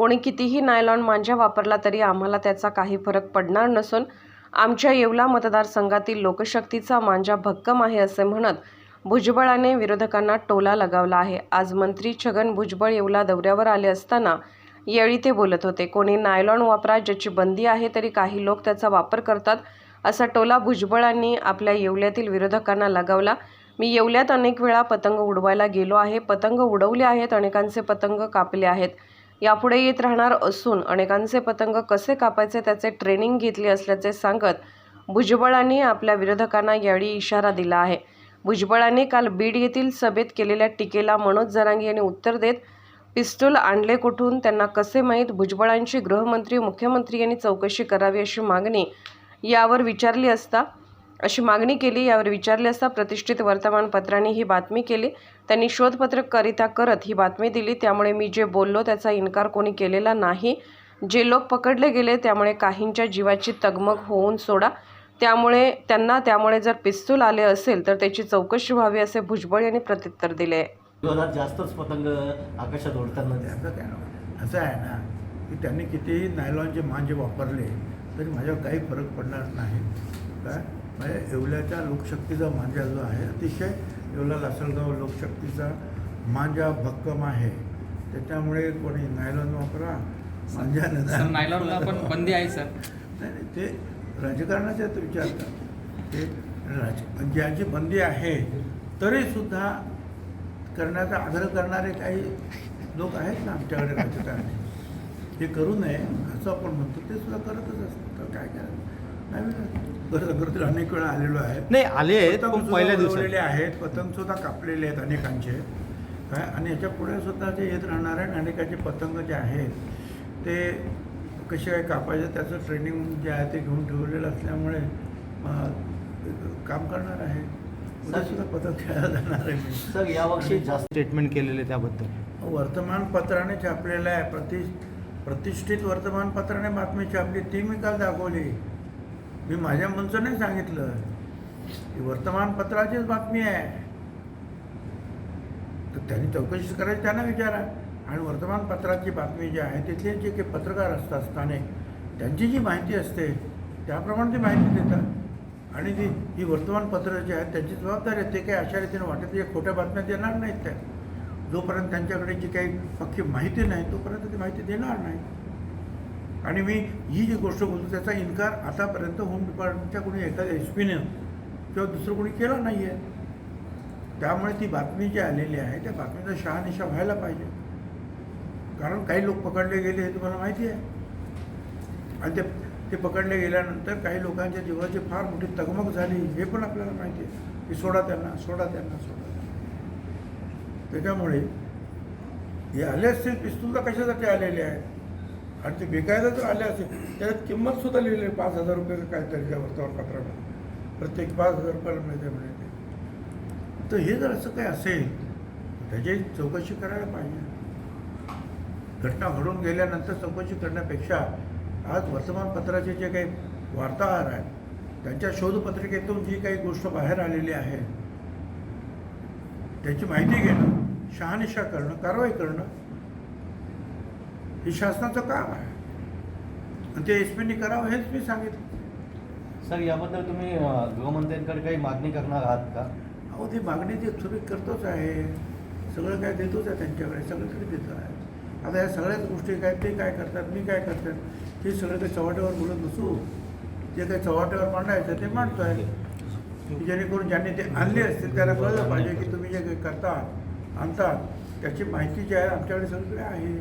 कोणी कितीही नायलॉन मांजा वापरला तरी आम्हाला त्याचा काही फरक पडणार नसून आमच्या येवला मतदारसंघातील लोकशक्तीचा मांजा भक्कम आहे असे म्हणत भुजबळाने विरोधकांना टोला लगावला आहे. आज मंत्री छगन भुजबळ येवला दौऱ्यावर आले असताना यावेळी ते बोलत होते कोणी नायलॉन वापरा ज्याची बंदी आहे तरी काही लोक त्याचा वापर करतात. असा टोला भुजबळांनी आपल्या येवल्यातील विरोधकांना लगावला. मी येवल्यात अनेक वेळा पतंग उडवायला गेलो आहे. पतंग उडवले आहेत अनेकांचे पतंग कापले आहेत. यापुढे येत राहणार असून अनेकांचे पतंग कसे कापायचे त्याचे ट्रेनिंग घेतले असल्याचे सांगत भुजबळांनी आपल्या विरोधकांना यावेळी इशारा दिला आहे. भुजबळांनी काल बीड येथील सभेत केलेल्या टीकेला मनोज जरांगे यांनी उत्तर देत पिस्तूल आणले कुठून त्यांना कसे माहीत? भुजबळांची गृहमंत्री मुख्यमंत्री यांनी चौकशी करावी अशी मागणी यावर विचारली असता अशी मागणी केली. यावर विचारले असता प्रतिष्ठित वर्तमानपत्रांनी ही बातमी केली. त्यांनी शोधपत्रकरिता करत ही बातमी दिली. त्यामुळे मी जे बोललो त्याचा इन्कार कोणी केलेला नाही. जे लोक पकडले गेले त्यामुळे काहींच्या जीवाची तगमग होऊन सोडा. त्यामुळे त्यांना त्यामुळे जर पिस्तूल आले असेल तर त्याची चौकशी व्हावी असे भुजबळ यांनी प्रत्युत्तर दिले. जास्तच पतंग आकाशात नाही. असं आहे ना की त्यांनी कितीही नायलॉनचे मांजे वापरले तरी माझ्यावर काही फरक पडणार नाही. काय? म्हणजे येवल्याच्या लोकशक्तीचा मांजा जो आहे अतिशय येवला लासलगाव लोकशक्तीचा मांजा भक्कम आहे. त्याच्यामुळे कोणी नायलॉन वापरा मांजा नायलॉनला पण बंदी आहे सर. नाही नाही, ते राजकारणाच्याच विचारतात. ते राज ज्याची बंदी आहे तरीसुद्धा करण्याचा आग्रह करणारे काही लोक आहेत ना आमच्याकडे राजकारणी. ते करू नये असं आपण म्हणतो ते सुद्धा करतच असतात. तर काय करायचं? गरज अनेक वेळा आलेलो आहे नाही आले आहेत पण पहिल्या दिवसात. आहेत पतंग सुद्धा कापलेले आहेत अनेकांचे. काय आणि याच्यापुढे सुद्धा जे येत राहणार आहे आणि अनेकांचे पतंग जे आहेत ते कसे काय कापायचे त्याचं ट्रेनिंग जे आहे ते घेऊन ठेवलेलं असल्यामुळे काम करणार आहे. उद्या सुद्धा पतंग खेळायला जाणार आहे मी. सर यावर्षी जास्त स्टेटमेंट केलेले त्याबद्दल. वर्तमानपत्राने छापलेलं आहे. प्रति प्रतिष्ठित वर्तमानपत्राने बातमी छापली. ती मी काल दाखवली. मी माझ्या मनचं नाही सांगितलं. ही वर्तमानपत्राचीच बातमी आहे. तर त्यांनी चौकशी करायची त्यांना विचारा. आणि वर्तमानपत्राची बातमी जी आहे तिथले जे काही पत्रकार असतात स्थानिक त्यांची जी माहिती असते त्याप्रमाणे ती माहिती देतात. आणि ती ही वर्तमानपत्र जी आहेत त्यांची जबाबदारी आहे. ते काही अशा रीतीने वाटत जे खोट्या बातम्या देणार नाहीत त्या. जोपर्यंत त्यांच्याकडे जी काही पक्की माहिती नाही तोपर्यंत ती माहिती देणार नाही. आणि मी ही जी गोष्ट बोलतो त्याचा इन्कार आतापर्यंत होम डिपार्टमेंटच्या कोणी एखाद्या एस पीने किंवा दुसरं कोणी केला नाही आहे त्यामुळे ती बातमी जी आलेली आहे त्या बातमीचा शहानिशा व्हायला पाहिजे. कारण काही लोक पकडले गेले हे तुम्हाला माहिती आहे. आणि ते ते पकडले गेल्यानंतर काही लोकांच्या जीवाची फार मोठी तगमग झाली हे पण आपल्याला माहिती आहे. की सोडा त्यांना सोडा त्यांना सोडा त्याच्यामुळे हे आले असतील पिस्तूलला कशासाठी आलेले आहेत? आणि ते विकायला जर आले असेल त्याच्यात किंमत सुद्धा लिहिली आहे. पाच हजार रुपये काहीतरी त्या वर्तमानपत्रामध्ये. प्रत्येक पाच हजार रुपयाला मिळते म्हणे तर हे जर असं काही असेल त्याची चौकशी करायला पाहिजे. घटना घडून गेल्यानंतर चौकशी करण्यापेक्षा आज वर्तमानपत्राचे जे काही वार्ताहर आहेत त्यांच्या शोधपत्रिकेतून जी काही गोष्ट बाहेर आलेली आहे त्याची माहिती घेणं शहानिशा करणं कारवाई करणं हे शासनाचं काम आहे. आणि ते एस पीनी करावं हेच मी सांगितलं. सर याबद्दल तुम्ही अं, गृहमंत्र्यांकडे काही मागणी करणार आहात का? अहो ती मागणी ती तुम्ही करतोच आहे सगळं काय देतोच आहे त्यांच्याकडे सगळीकडे देतो आहे. आता या सगळ्याच गोष्टी काय ते काय करतात मी काय करतात हे सगळं काही चव्हाट्यावर बोलत नसू. जे काही चव्हाट्यावर मांडायचं ते मांडतो आहे की जेणेकरून ज्यांनी ते आणले असतील त्याला कळलं पाहिजे की तुम्ही जे काही करता आणतात त्याची माहिती जी आहे आमच्याकडे सगळीकडे आहे.